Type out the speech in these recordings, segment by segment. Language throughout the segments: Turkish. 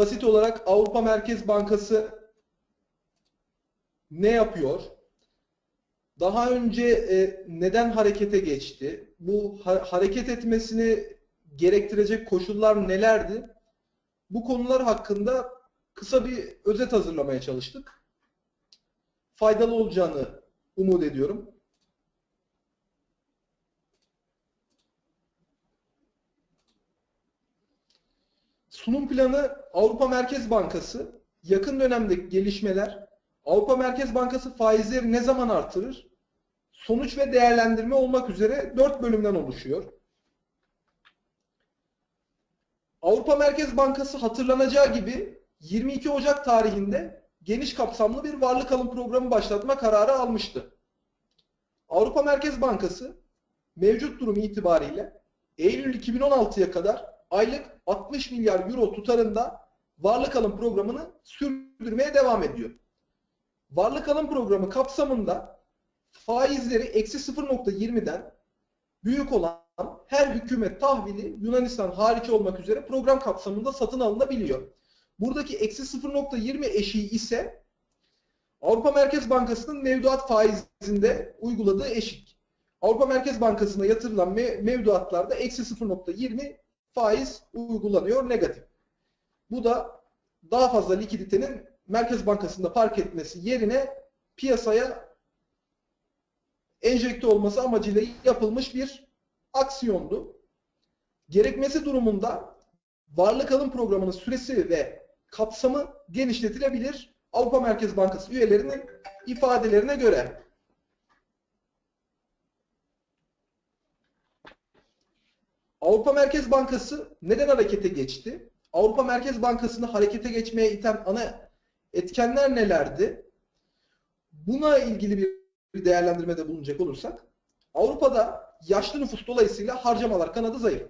basit olarak Avrupa Merkez Bankası ne yapıyor? Daha önce e, neden harekete geçti? Bu ha hareket etmesini gerektirecek koşullar nelerdi? Bu konular hakkında kısa bir özet hazırlamaya çalıştık. Faydalı olacağını umut ediyorum. Sunum planı Avrupa Merkez Bankası, yakın dönemdeki gelişmeler, Avrupa Merkez Bankası faizleri ne zaman artırır? Sonuç ve değerlendirme olmak üzere 4 bölümden oluşuyor. Avrupa Merkez Bankası hatırlanacağı gibi 22 Ocak tarihinde geniş kapsamlı bir varlık alım programı başlatma kararı almıştı. Avrupa Merkez Bankası mevcut durum itibariyle Eylül 2016'ya kadar aylık 60 milyar euro tutarında varlık alım programını sürdürmeye devam ediyor. Varlık alım programı kapsamında faizleri eksi 0.20'den büyük olan her hükümet tahvili Yunanistan hariç olmak üzere program kapsamında satın alınabiliyor. Buradaki eksi 0.20 eşiği ise Avrupa Merkez Bankası'nın mevduat faizinde uyguladığı eşik. Avrupa Merkez Bankası'na yatırılan mevduatlarda eksi 0.20 faiz uygulanıyor negatif. Bu da daha fazla likiditenin Merkez Bankası'nda park etmesi yerine piyasaya enjekte olması amacıyla yapılmış bir aksiyondu. Gerekmesi durumunda varlık alım programının süresi ve kapsamı genişletilebilir Avrupa Merkez Bankası üyelerinin ifadelerine göre. Avrupa Merkez Bankası neden harekete geçti? Avrupa Merkez Bankası'nı harekete geçmeye iten ana etkenler nelerdi? Buna ilgili bir değerlendirmede bulunacak olursak, Avrupa'da yaşlı nüfus dolayısıyla harcamalar kanadı zayıf.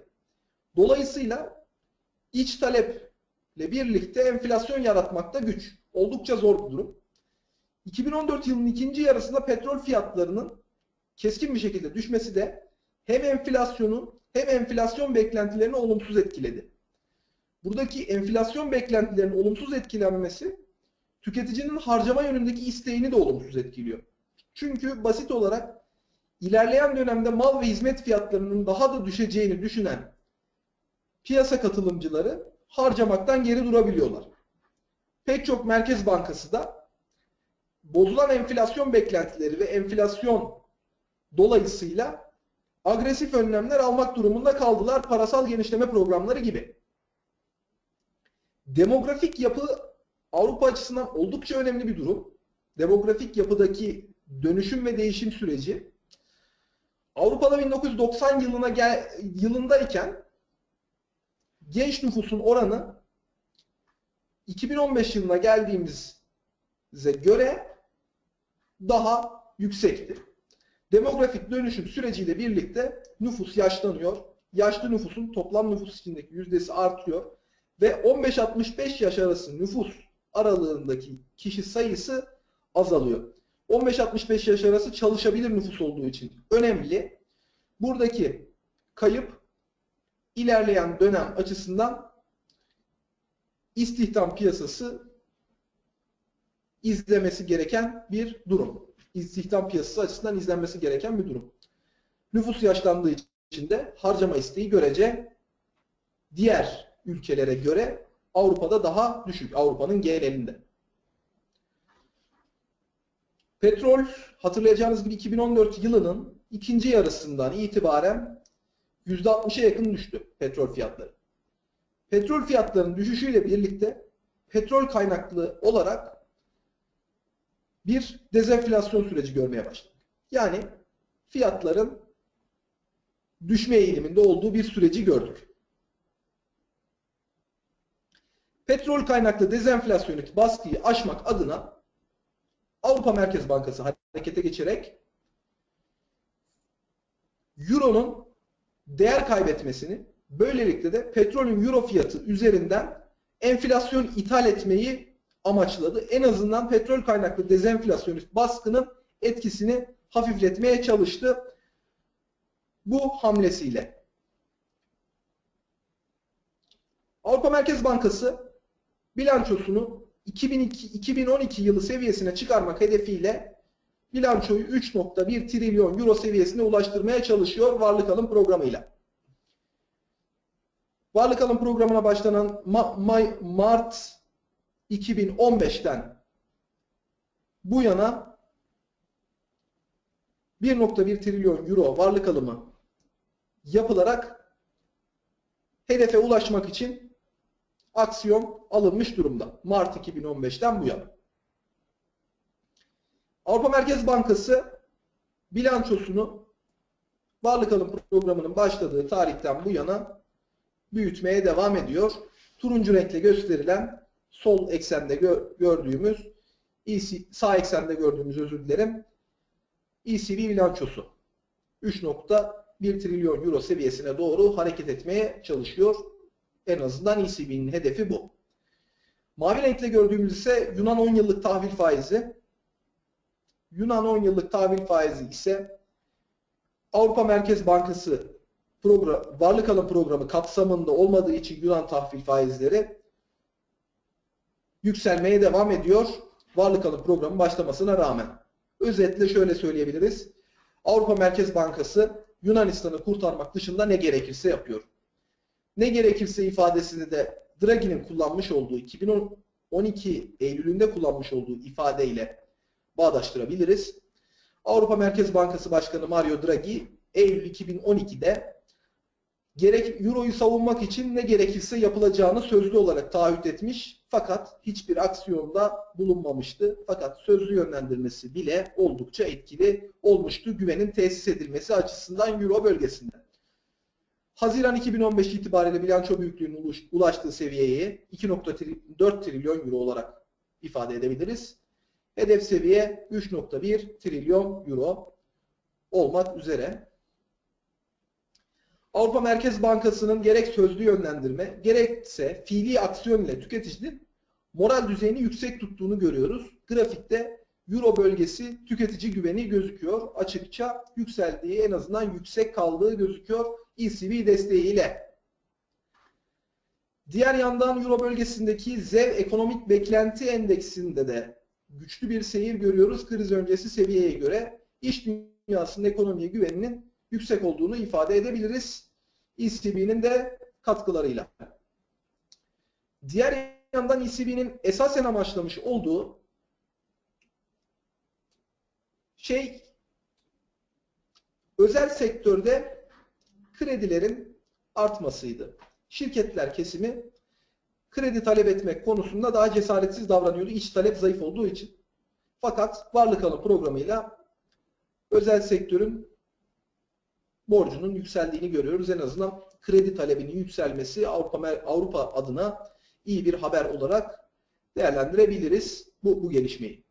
Dolayısıyla iç taleple birlikte enflasyon yaratmakta güç. Oldukça zor bir durum. 2014 yılının ikinci yarısında petrol fiyatlarının keskin bir şekilde düşmesi de hem enflasyonu hem enflasyon beklentilerini olumsuz etkiledi. Buradaki enflasyon beklentilerinin olumsuz etkilenmesi tüketicinin harcama yönündeki isteğini de olumsuz etkiliyor. Çünkü basit olarak ilerleyen dönemde mal ve hizmet fiyatlarının daha da düşeceğini düşünen piyasa katılımcıları harcamaktan geri durabiliyorlar. Pek çok merkez bankası da bozulan enflasyon beklentileri ve enflasyon dolayısıyla agresif önlemler almak durumunda kaldılar parasal genişleme programları gibi. Demografik yapı Avrupa açısından oldukça önemli bir durum. Demografik yapıdaki dönüşüm ve değişim süreci Avrupa'da 1990 yılına gel, yılındayken genç nüfusun oranı 2015 yılına geldiğimize göre daha yüksektir. Demografik dönüşüm süreciyle birlikte nüfus yaşlanıyor. Yaşlı nüfusun toplam nüfus içindeki yüzdesi artıyor. Ve 15-65 yaş arası nüfus aralığındaki kişi sayısı azalıyor. 15-65 yaş arası çalışabilir nüfus olduğu için önemli. Buradaki kayıp ilerleyen dönem açısından istihdam piyasası izlemesi gereken bir durum. İstihdam piyasası açısından izlenmesi gereken bir durum. Nüfus yaşlandığı için de harcama isteği görece diğer ülkelere göre Avrupa'da daha düşük. Avrupa'nın genelinde. Petrol hatırlayacağınız gibi 2014 yılının ikinci yarısından itibaren %60'a yakın düştü petrol fiyatları. Petrol fiyatlarının düşüşüyle birlikte petrol kaynaklı olarak bir dezenflasyon süreci görmeye başladık. Yani fiyatların düşme eğiliminde olduğu bir süreci gördük. Petrol kaynaklı dezenflasyonik baskıyı aşmak adına Avrupa Merkez Bankası harekete geçerek Euro'nun değer kaybetmesini böylelikle de petrolün Euro fiyatı üzerinden enflasyon ithal etmeyi amaçladı. En azından petrol kaynaklı dezenflasyonist baskının etkisini hafifletmeye çalıştı. Bu hamlesiyle. Avrupa Merkez Bankası bilançosunu 2002, 2012 yılı seviyesine çıkarmak hedefiyle bilançoyu 3.1 trilyon euro seviyesine ulaştırmaya çalışıyor varlık alım programıyla. Varlık alım programına başlanan Ma May Mart 2015'ten bu yana 1.1 trilyon euro varlık alımı yapılarak hedefe ulaşmak için aksiyon alınmış durumda. Mart 2015'ten bu yana. Avrupa Merkez Bankası bilançosunu varlık alım programının başladığı tarihten bu yana büyütmeye devam ediyor. Turuncu renkle gösterilen sol eksende gö gördüğümüz EC, sağ eksende gördüğümüz özür dilerim ECB bilançosu 3.1 trilyon euro seviyesine doğru hareket etmeye çalışıyor. En azından ECB'nin hedefi bu. Mavi renkle gördüğümüz ise Yunan 10 yıllık tahvil faizi. Yunan 10 yıllık tahvil faizi ise Avrupa Merkez Bankası program, varlık alım programı kapsamında olmadığı için Yunan tahvil faizleri yükselmeye devam ediyor. Varlık alım programı başlamasına rağmen. Özetle şöyle söyleyebiliriz. Avrupa Merkez Bankası Yunanistan'ı kurtarmak dışında ne gerekirse yapıyor. Ne gerekirse ifadesini de Draghi'nin kullanmış olduğu 2012 Eylül'ünde kullanmış olduğu ifadeyle bağdaştırabiliriz. Avrupa Merkez Bankası Başkanı Mario Draghi Eylül 2012'de gerek Euro'yu savunmak için ne gerekirse yapılacağını sözlü olarak taahhüt etmiş fakat hiçbir aksiyonda bulunmamıştı. Fakat sözlü yönlendirmesi bile oldukça etkili olmuştu güvenin tesis edilmesi açısından Euro bölgesinde. Haziran 2015 itibariyle bilanço büyüklüğünün ulaştığı seviyeyi 2.4 trilyon euro olarak ifade edebiliriz. Hedef seviye 3.1 trilyon euro olmak üzere. Avrupa Merkez Bankası'nın gerek sözlü yönlendirme gerekse fiili aksiyon ile tüketicinin moral düzeyini yüksek tuttuğunu görüyoruz. Grafikte Euro bölgesi tüketici güveni gözüküyor. Açıkça yükseldiği en azından yüksek kaldığı gözüküyor ECB desteğiyle. Diğer yandan Euro bölgesindeki ZEV ekonomik beklenti endeksinde de güçlü bir seyir görüyoruz kriz öncesi seviyeye göre. İş dünyasının ekonomiye güveninin yüksek olduğunu ifade edebiliriz. ECB'nin de katkılarıyla. Diğer yandan ECB'nin esasen amaçlamış olduğu şey özel sektörde kredilerin artmasıydı. Şirketler kesimi kredi talep etmek konusunda daha cesaretsiz davranıyordu. İç talep zayıf olduğu için. Fakat varlık alım programıyla özel sektörün borcunun yükseldiğini görüyoruz. En azından kredi talebinin yükselmesi Avrupa, Avrupa adına iyi bir haber olarak değerlendirebiliriz bu, bu gelişmeyi.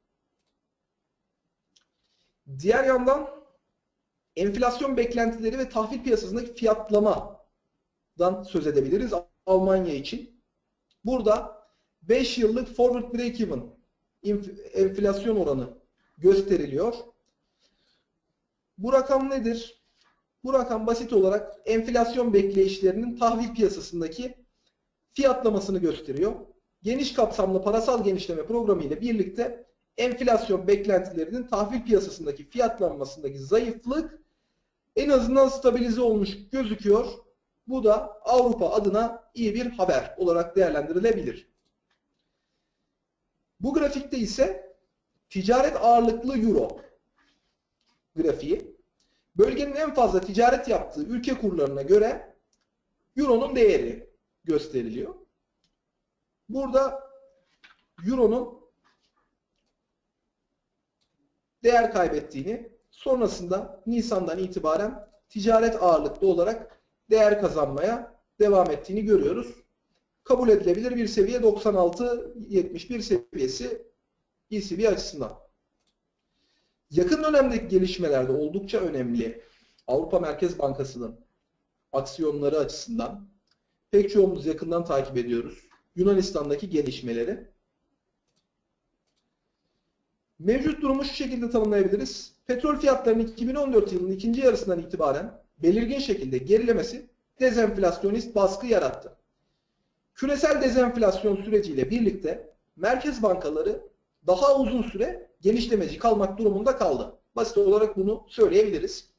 Diğer yandan enflasyon beklentileri ve tahvil piyasasındaki fiyatlamadan söz edebiliriz Almanya için. Burada 5 yıllık forward break-even enflasyon oranı gösteriliyor. Bu rakam nedir? Bu rakam basit olarak enflasyon bekleyişlerinin tahvil piyasasındaki fiyatlamasını gösteriyor. Geniş kapsamlı parasal genişleme programı ile birlikte enflasyon beklentilerinin tahvil piyasasındaki fiyatlanmasındaki zayıflık en azından stabilize olmuş gözüküyor. Bu da Avrupa adına iyi bir haber olarak değerlendirilebilir. Bu grafikte ise ticaret ağırlıklı euro grafiği bölgenin en fazla ticaret yaptığı ülke kurlarına göre euronun değeri gösteriliyor. Burada euronun değer kaybettiğini sonrasında Nisan'dan itibaren ticaret ağırlıklı olarak değer kazanmaya devam ettiğini görüyoruz. Kabul edilebilir bir seviye 96-71 seviyesi ECB açısından. Yakın dönemdeki gelişmelerde oldukça önemli Avrupa Merkez Bankası'nın aksiyonları açısından pek çoğumuz yakından takip ediyoruz. Yunanistan'daki gelişmeleri. Mevcut durumu şu şekilde tanımlayabiliriz. Petrol fiyatlarının 2014 yılının ikinci yarısından itibaren belirgin şekilde gerilemesi dezenflasyonist baskı yarattı. Küresel dezenflasyon süreciyle birlikte merkez bankaları daha uzun süre genişlemeci kalmak durumunda kaldı. Basit olarak bunu söyleyebiliriz.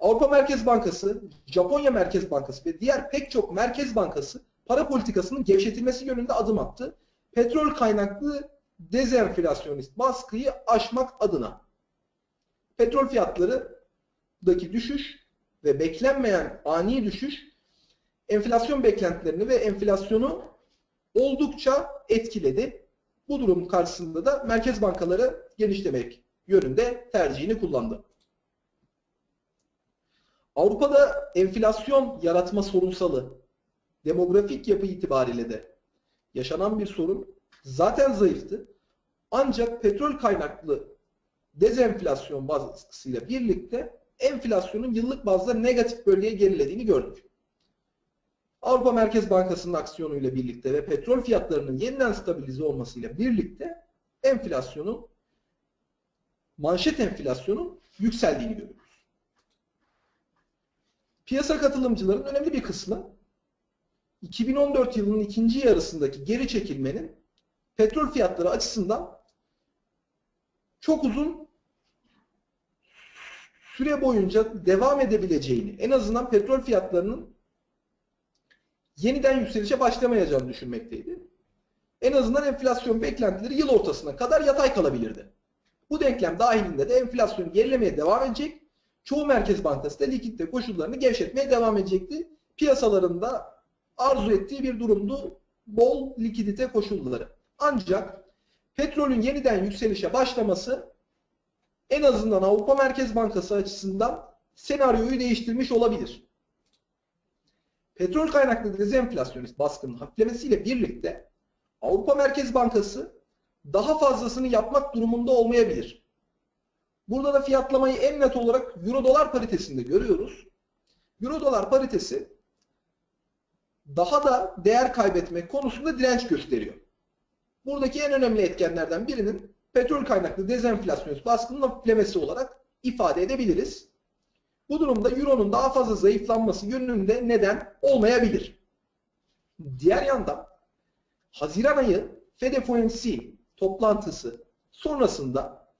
Avrupa Merkez Bankası, Japonya Merkez Bankası ve diğer pek çok merkez bankası para politikasının gevşetilmesi yönünde adım attı. Petrol kaynaklı dezenflasyonist baskıyı aşmak adına. Petrol fiyatlarındaki düşüş ve beklenmeyen ani düşüş enflasyon beklentilerini ve enflasyonu oldukça etkiledi. Bu durum karşısında da merkez bankaları genişlemek yönünde tercihini kullandı. Avrupa'da enflasyon yaratma sorunsalı demografik yapı itibariyle de yaşanan bir sorun zaten zayıftı. Ancak petrol kaynaklı dezenflasyon baskısıyla birlikte enflasyonun yıllık bazda negatif bölgeye gerilediğini gördük. Avrupa Merkez Bankası'nın aksiyonuyla birlikte ve petrol fiyatlarının yeniden stabilize olmasıyla birlikte enflasyonun manşet enflasyonun yükseldiğini görüyoruz. Piyasa katılımcıların önemli bir kısmı 2014 yılının ikinci yarısındaki geri çekilmenin petrol fiyatları açısından çok uzun süre boyunca devam edebileceğini, en azından petrol fiyatlarının yeniden yükselişe başlamayacağını düşünmekteydi. En azından enflasyon beklentileri yıl ortasına kadar yatay kalabilirdi. Bu denklem dahilinde de enflasyon gerilemeye devam edecek. Çoğu merkez bankası da likidite koşullarını gevşetmeye devam edecekti. Piyasalarında arzu ettiği bir durumdu bol likidite koşulları. Ancak petrolün yeniden yükselişe başlaması en azından Avrupa Merkez Bankası açısından senaryoyu değiştirmiş olabilir. Petrol kaynaklı dezenflasyonist baskının hafiflemesiyle birlikte Avrupa Merkez Bankası daha fazlasını yapmak durumunda olmayabilir. Burada da fiyatlamayı en net olarak Euro dolar paritesinde görüyoruz. Euro dolar paritesi daha da değer kaybetmek konusunda direnç gösteriyor. Buradaki en önemli etkenlerden birinin petrol kaynaklı dezenflasyonist baskının hafiflemesi olarak ifade edebiliriz. Bu durumda Euro'nun daha fazla zayıflanması yönünde neden olmayabilir. Diğer yandan Haziran ayı Fed FOMC toplantısı sonrasında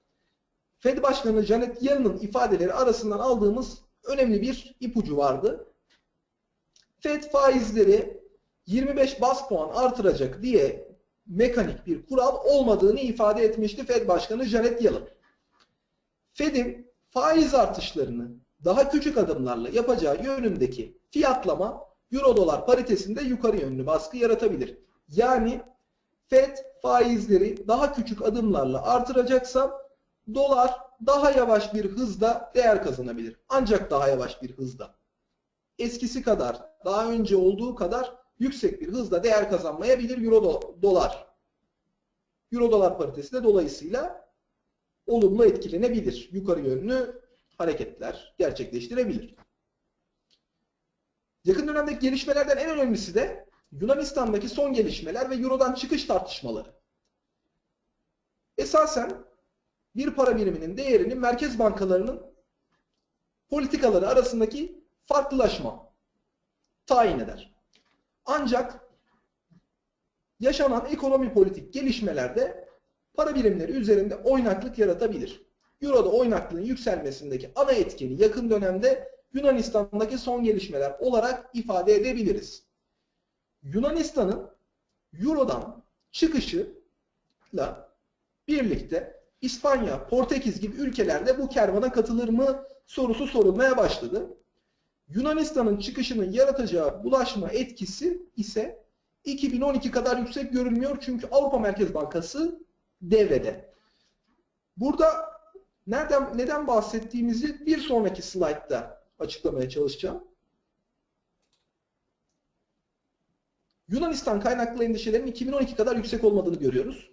Fed Başkanı Janet Yellen'ın ifadeleri arasından aldığımız önemli bir ipucu vardı. Fed faizleri 25 bas puan artıracak diye mekanik bir kural olmadığını ifade etmişti Fed Başkanı Janet Yellen. Fed'in faiz artışlarını daha küçük adımlarla yapacağı yönündeki fiyatlama Euro dolar paritesinde yukarı yönlü baskı yaratabilir. Yani Fed faizleri daha küçük adımlarla artıracaksa dolar daha yavaş bir hızda değer kazanabilir. Ancak daha yavaş bir hızda. Eskisi kadar, daha önce olduğu kadar yüksek bir hızda değer kazanmayabilir Euro dolar. Euro dolar paritesi de dolayısıyla olumlu etkilenebilir. Yukarı yönlü hareketler gerçekleştirebilir. Yakın dönemdeki gelişmelerden en önemlisi de Yunanistan'daki son gelişmeler ve Euro'dan çıkış tartışmaları. Esasen bir para biriminin değerini merkez bankalarının politikaları arasındaki farklılaşma tayin eder. Ancak yaşanan ekonomi politik gelişmelerde para birimleri üzerinde oynaklık yaratabilir. Euro'da oynaklığın yükselmesindeki ana etkeni yakın dönemde Yunanistan'daki son gelişmeler olarak ifade edebiliriz. Yunanistan'ın Euro'dan çıkışıyla birlikte İspanya, Portekiz gibi ülkelerde bu kervana katılır mı sorusu sorulmaya başladı. Yunanistan'ın çıkışının yaratacağı bulaşma etkisi ise 2012 kadar yüksek görünmüyor çünkü Avrupa Merkez Bankası devrede. Burada nereden neden bahsettiğimizi bir sonraki slaytta açıklamaya çalışacağım. Yunanistan kaynaklı endişelerin 2012 kadar yüksek olmadığını görüyoruz.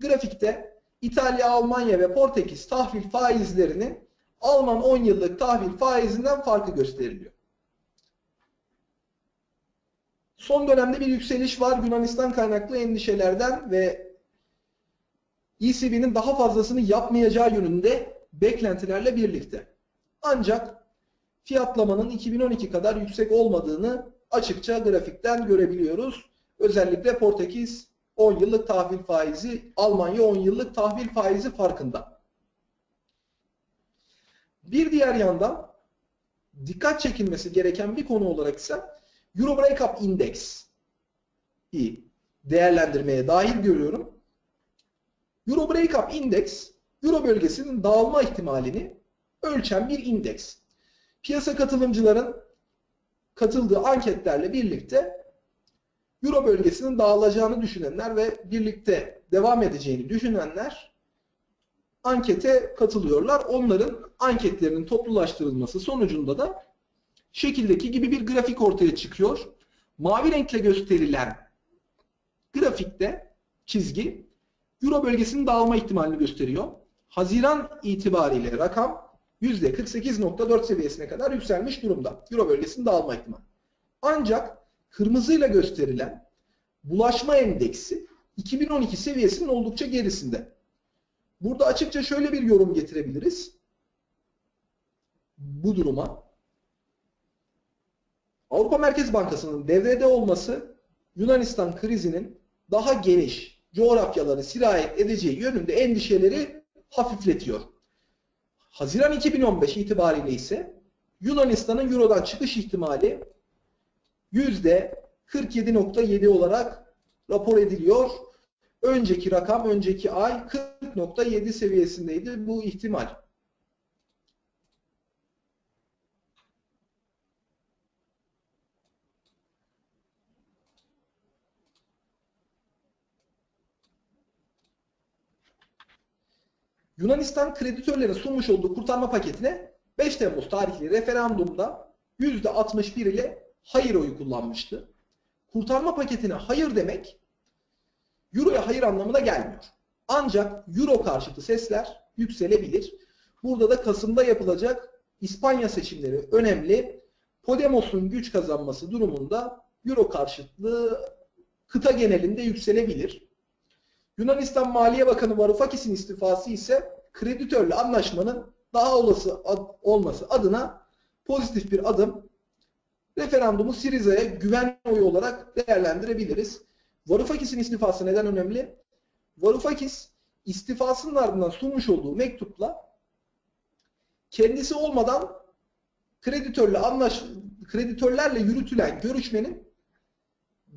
Grafikte İtalya, Almanya ve Portekiz tahvil faizlerinin Alman 10 yıllık tahvil faizinden farkı gösteriliyor. Son dönemde bir yükseliş var Yunanistan kaynaklı endişelerden ve ECB'nin daha fazlasını yapmayacağı yönünde beklentilerle birlikte. Ancak fiyatlamanın 2012 kadar yüksek olmadığını açıkça grafikten görebiliyoruz. Özellikle Portekiz 10 yıllık tahvil faizi, Almanya 10 yıllık tahvil faizi farkında. Bir diğer yandan dikkat çekilmesi gereken bir konu olarak ise Euro Breakup Index değerlendirmeye dahil görüyorum. Euro Breakup Index, Euro bölgesinin dağılma ihtimalini ölçen bir indeks. Piyasa katılımcıların katıldığı anketlerle birlikte Euro bölgesinin dağılacağını düşünenler ve birlikte devam edeceğini düşünenler ankete katılıyorlar. Onların anketlerinin toplulaştırılması sonucunda da şekildeki gibi bir grafik ortaya çıkıyor. Mavi renkle gösterilen grafikte çizgi Euro bölgesinin dağılma ihtimalini gösteriyor. Haziran itibariyle rakam %48.4 seviyesine kadar yükselmiş durumda. Euro bölgesinin dağılma ihtimali. Ancak kırmızıyla gösterilen bulaşma endeksi 2012 seviyesinin oldukça gerisinde. Burada açıkça şöyle bir yorum getirebiliriz. Bu duruma. Avrupa Merkez Bankası'nın devrede olması Yunanistan krizinin daha geniş coğrafyaları sirayet edeceği yönünde endişeleri hafifletiyor. Haziran 2015 itibariyle ise Yunanistan'ın Euro'dan çıkış ihtimali %47.7 olarak rapor ediliyor. Önceki rakam, önceki ay 40.7 seviyesindeydi bu ihtimal. Yunanistan kreditörlerin sunmuş olduğu kurtarma paketine 5 Temmuz tarihli referandumda %61 ile hayır oyu kullanmıştı. Kurtarma paketine hayır demek Euro'ya hayır anlamına gelmiyor. Ancak Euro karşıtı sesler yükselebilir. Burada da Kasım'da yapılacak İspanya seçimleri önemli. Podemos'un güç kazanması durumunda Euro karşıtlığı kıta genelinde yükselebilir. Yunanistan Maliye Bakanı Varoufakis'in istifası ise kreditörle anlaşmanın daha olası ad olması adına pozitif bir adım. Referandumu Siriza'ya güven oyu olarak değerlendirebiliriz. Varoufakis'in istifası neden önemli? Varoufakis istifasının ardından sunmuş olduğu mektupla kendisi olmadan kreditörle anlaş kreditörlerle yürütülen görüşmenin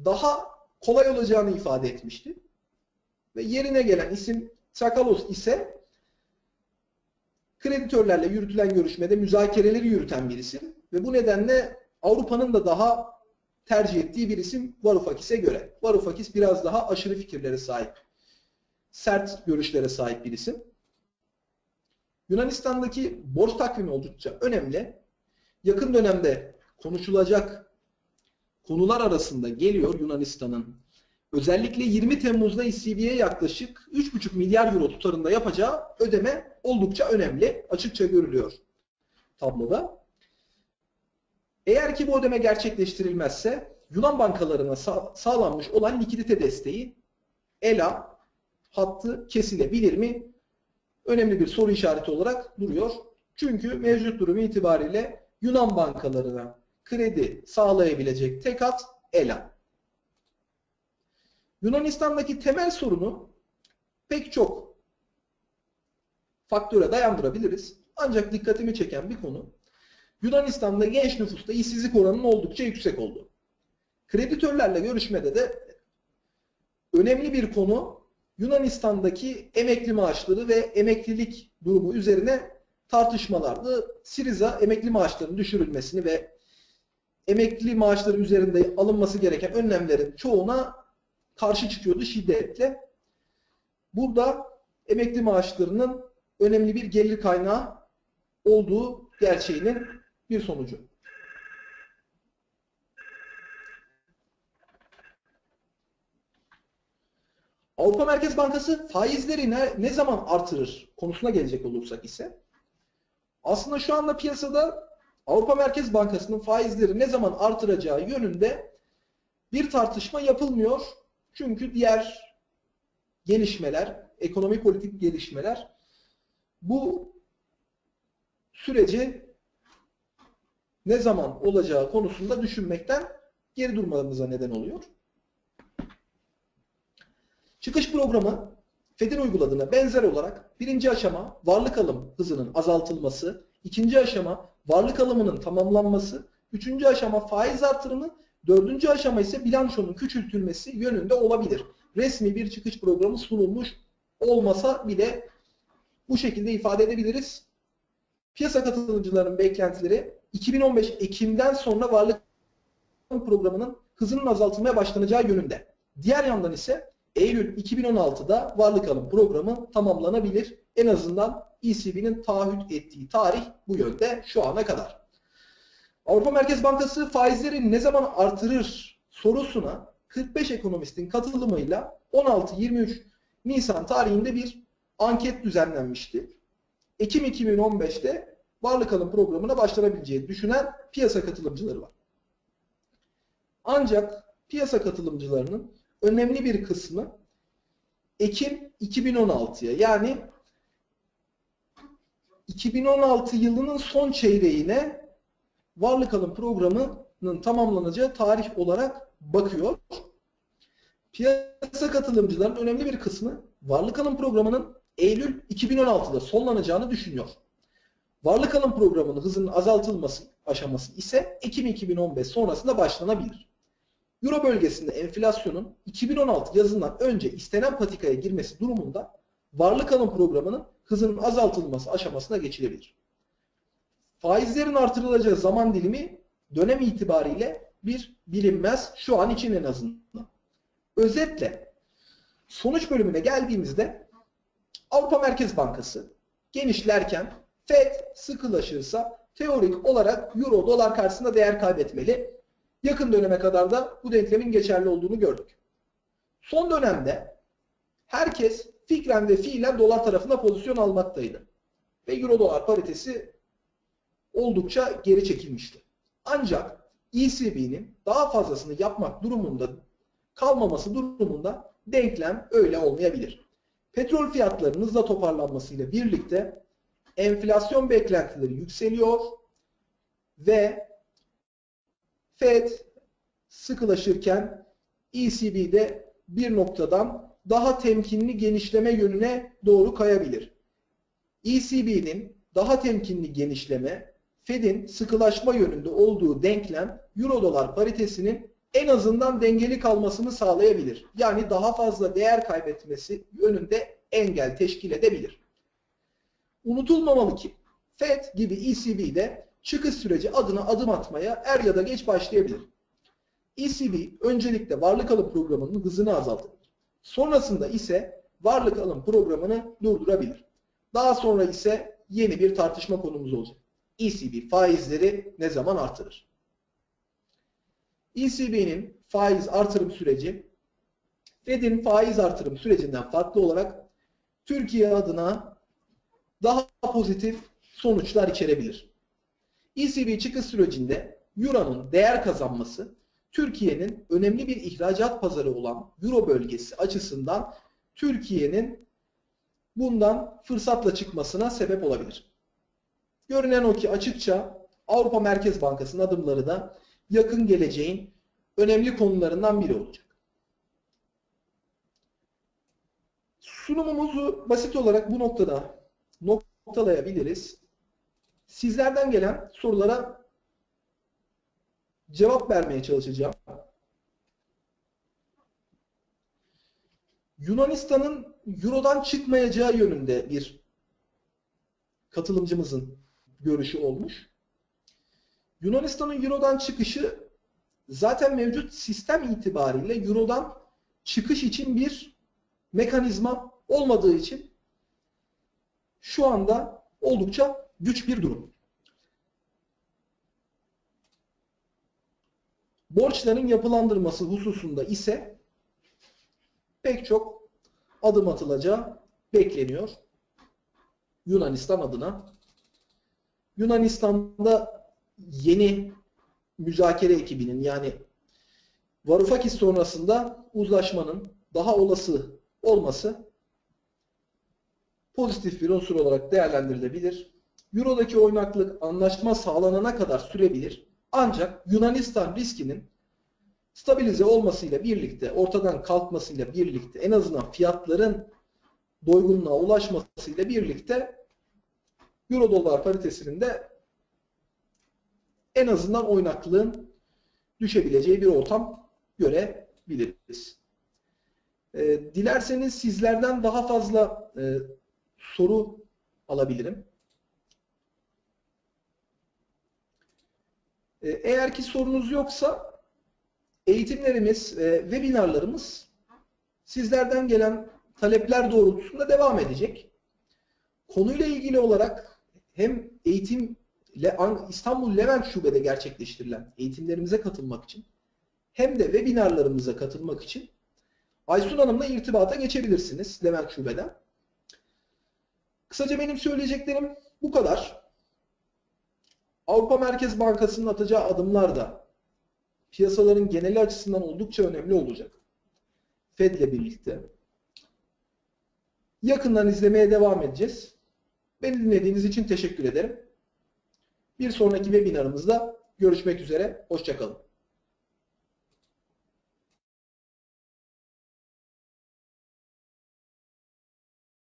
daha kolay olacağını ifade etmişti. Ve yerine gelen isim Tsakalos ise kreditörlerle yürütülen görüşmede müzakereleri yürüten bir isim. Ve bu nedenle Avrupa'nın da daha tercih ettiği bir isim Varoufakis'e göre. Varoufakis biraz daha aşırı fikirlere sahip, sert görüşlere sahip bir isim. Yunanistan'daki borç takvimi oldukça önemli. Yakın dönemde konuşulacak konular arasında geliyor Yunanistan'ın özellikle 20 Temmuz'da ECB'ye yaklaşık 3,5 milyar euro tutarında yapacağı ödeme oldukça önemli. Açıkça görülüyor tabloda. Eğer ki bu ödeme gerçekleştirilmezse Yunan bankalarına sağ, sağlanmış olan likidite desteği ELA hattı kesilebilir mi? Önemli bir soru işareti olarak duruyor. Çünkü mevcut durum itibariyle Yunan bankalarına kredi sağlayabilecek tek hat ELA. Yunanistan'daki temel sorunu pek çok faktöre dayandırabiliriz. Ancak dikkatimi çeken bir konu Yunanistan'da genç nüfusta işsizlik oranının oldukça yüksek olduğu. Kreditörlerle görüşmede de önemli bir konu Yunanistan'daki emekli maaşları ve emeklilik durumu üzerine tartışmalardı. Siriza emekli maaşlarının düşürülmesini ve emekli maaşları üzerinde alınması gereken önlemlerin çoğuna karşı çıkıyordu şiddetle. Burada emekli maaşlarının önemli bir gelir kaynağı olduğu gerçeğinin bir sonucu. Avrupa Merkez Bankası faizleri ne, ne zaman artırır konusuna gelecek olursak ise aslında şu anda piyasada Avrupa Merkez Bankası'nın faizleri ne zaman artıracağı yönünde bir tartışma yapılmıyor. Çünkü diğer gelişmeler, ekonomi politik gelişmeler bu süreci ne zaman olacağı konusunda düşünmekten geri durmamıza neden oluyor. Çıkış programı Fed'in uyguladığına benzer olarak birinci aşama varlık alım hızının azaltılması, ikinci aşama varlık alımının tamamlanması, üçüncü aşama faiz artırımı, dördüncü aşama ise bilançonun küçültülmesi yönünde olabilir. Resmi bir çıkış programı sunulmuş olmasa bile bu şekilde ifade edebiliriz. Piyasa katılımcılarının beklentileri 2015 Ekim'den sonra varlık programının hızının azaltılmaya başlanacağı yönünde. Diğer yandan ise Eylül 2016'da varlık alım programı tamamlanabilir. En azından ECB'nin taahhüt ettiği tarih bu yönde şu ana kadar. Avrupa Merkez Bankası faizleri ne zaman artırır sorusuna 45 ekonomistin katılımıyla 16-23 Nisan tarihinde bir anket düzenlenmişti. Ekim 2015'te varlık alım programına başlanabileceği düşünen piyasa katılımcıları var. Ancak piyasa katılımcılarının önemli bir kısmı Ekim 2016'ya yani 2016 yılının son çeyreğine varlık alım programının tamamlanacağı tarih olarak bakıyor. Piyasa katılımcıların önemli bir kısmı varlık alım programının Eylül 2016'da sonlanacağını düşünüyor. Varlık alım programının hızının azaltılması aşaması ise Ekim 2015 sonrasında başlanabilir. Euro bölgesinde enflasyonun 2016 yazından önce istenen patikaya girmesi durumunda varlık alım programının hızının azaltılması aşamasına geçilebilir. Faizlerin artırılacağı zaman dilimi dönem itibariyle bir bilinmez şu an için en azından. Özetle sonuç bölümüne geldiğimizde Avrupa Merkez Bankası genişlerken FED sıkılaşırsa teorik olarak Euro dolar karşısında değer kaybetmeli. Yakın döneme kadar da bu denklemin geçerli olduğunu gördük. Son dönemde herkes fikren ve fiilen dolar tarafına pozisyon almaktaydı. Ve Euro dolar paritesi oldukça geri çekilmişti. Ancak ECB'nin daha fazlasını yapmak durumunda kalmaması durumunda denklem öyle olmayabilir. Petrol fiyatlarının hızla toparlanmasıyla birlikte enflasyon beklentileri yükseliyor ve Fed sıkılaşırken ECB'de bir noktadan daha temkinli genişleme yönüne doğru kayabilir. ECB'nin daha temkinli genişleme, Fed'in sıkılaşma yönünde olduğu denklem Euro dolar paritesinin en azından dengeli kalmasını sağlayabilir. Yani daha fazla değer kaybetmesi yönünde engel teşkil edebilir. Unutulmamalı ki Fed gibi ECB'de çıkış süreci adına adım atmaya er ya da geç başlayabilir. ECB öncelikle varlık alım programının hızını azaltabilir. Sonrasında ise varlık alım programını durdurabilir. Daha sonra ise yeni bir tartışma konumuz olacak. ECB faizleri ne zaman artırır? ECB'nin faiz artırım süreci Fed'in faiz artırım sürecinden farklı olarak Türkiye adına daha pozitif sonuçlar içerebilir. ECB çıkış sürecinde Euro'nun değer kazanması Türkiye'nin önemli bir ihracat pazarı olan Euro bölgesi açısından Türkiye'nin bundan fırsatla çıkmasına sebep olabilir. Görünen o ki açıkça Avrupa Merkez Bankası'nın adımları da yakın geleceğin önemli konularından biri olacak. Sunumumuzu basit olarak bu noktada noktalayabiliriz. Sizlerden gelen sorulara cevap vermeye çalışacağım. Yunanistan'ın Euro'dan çıkmayacağı yönünde bir katılımcımızın görüşü olmuş. Yunanistan'ın Euro'dan çıkışı zaten mevcut sistem itibariyle Euro'dan çıkış için bir mekanizma olmadığı için şu anda oldukça güç bir durum. Borçların yapılandırması hususunda ise pek çok adım atılacağı bekleniyor. Yunanistan adına. Yunanistan'da yeni müzakere ekibinin yani Varoufakis sonrasında uzlaşmanın daha olası olması pozitif bir unsur olarak değerlendirilebilir. Euro'daki oynaklık anlaşma sağlanana kadar sürebilir. Ancak Yunanistan riskinin stabilize olmasıyla birlikte, ortadan kalkmasıyla birlikte, en azından fiyatların doygunluğa ulaşmasıyla birlikte Euro dolar paritesinin de en azından oynaklığın düşebileceği bir ortam görebiliriz. E, dilerseniz sizlerden daha fazla e, soru alabilirim. E, eğer ki sorunuz yoksa eğitimlerimiz, e, webinarlarımız sizlerden gelen talepler doğrultusunda devam edecek. Konuyla ilgili olarak hem eğitim İstanbul Levent Şube'de gerçekleştirilen eğitimlerimize katılmak için hem de webinarlarımıza katılmak için Aysun Hanım'la irtibata geçebilirsiniz Levent Şube'den. Kısaca benim söyleyeceklerim bu kadar. Avrupa Merkez Bankası'nın atacağı adımlar da piyasaların geneli açısından oldukça önemli olacak. Fed ile birlikte. Yakından izlemeye devam edeceğiz. Beni dinlediğiniz için teşekkür ederim. Bir sonraki webinarımızda görüşmek üzere. Hoşçakalın.